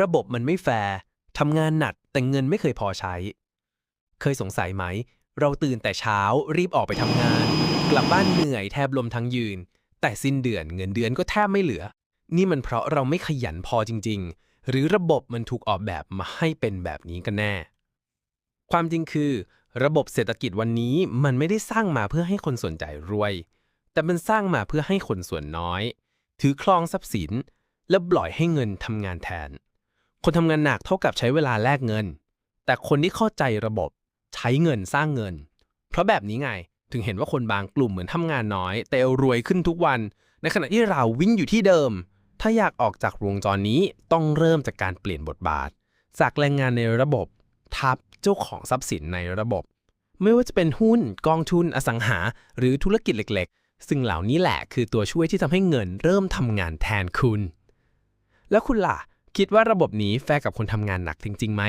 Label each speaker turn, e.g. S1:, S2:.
S1: ระบบมันไม่แฟร์ทำงานหนักแต่เงินไม่เคยพอใช้ เคยสงสัยไหม เราตื่นแต่เช้ารีบออกไปทำงาน กลับบ้านเหนื่อยแทบลมทั้งยืน แต่สิ้นเดือนเงินเดือนก็แทบไม่เหลือ นี่มันเพราะเราไม่ขยันพอจริง ๆ หรือระบบมันถูกออกแบบมาให้เป็นแบบนี้กันแน่ ความจริงคือ ระบบเศรษฐกิจวันนี้มันไม่ได้สร้างมาเพื่อให้คนส่วนใหญ่รวย แต่มันสร้างมาเพื่อให้คนส่วนน้อย ถือครองทรัพย์สิน และปล่อยให้เงินทำงานแทน คนทำงานหนักเท่ากับใช้เวลาแลกเงิน แต่คนที่เข้าใจระบบใช้เงินสร้างเงิน เพราะแบบนี้ไงถึงเห็นว่าคนบางกลุ่มเหมือนทำงานน้อย แต่รวยขึ้นทุกวัน ในขณะที่เราวิ่งอยู่ที่เดิม ถ้าอยากออกจากวงจรนี้ต้องเริ่มจากการเปลี่ยนบทบาท จากแรงงานในระบบ ทับเจ้าของทรัพย์สินในระบบ ไม่ว่าจะเป็นหุ้นกองทุนอสังหา หรือธุรกิจเล็กๆ ซึ่งเหล่านี้แหละคือตัวช่วยที่ทำให้เงินเริ่มทำงานแทนคุณ แล้วคุณล่ะ คิดว่าระบบนี้แฟร์กับคนทำงานหนักจริงๆไหม